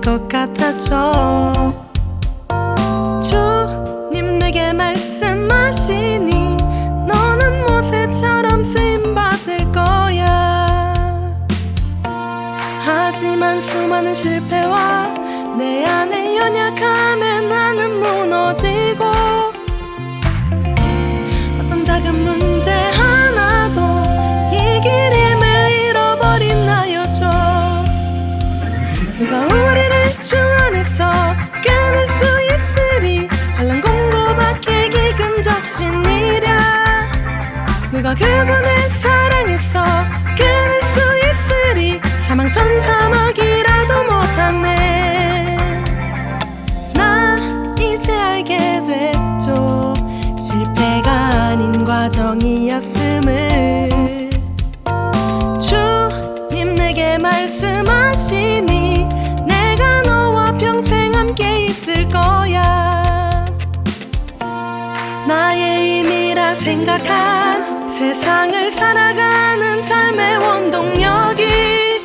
것 같아져. 주님 내게 말씀하시니 너는 모세처럼 쓰임받을 거야. 하지만 수많은 실패와 내 안의 연약함에 나는 무너지고 누가 그분을 사랑해서 끊을 수 있으리. 사망 천사막이라도 못하네. 나 이제 알게 됐죠. 실패가 아닌 과정이었음을. 주님 내게 말씀하시니 내가 너와 평생 함께 있을 거야. 나의 힘이라 생각한 세상을 살아가는 삶의 원동력이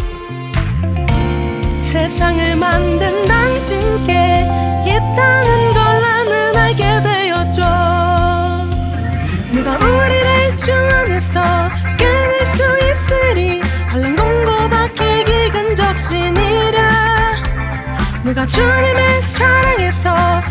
세상을 만든 당신께 있다는 걸 나는 알게 되었죠. 누가 우리를 주 안에서 끊을 수 있으리? 한란 공고밖에 기근 적신이라. 누가 주님의 사랑에서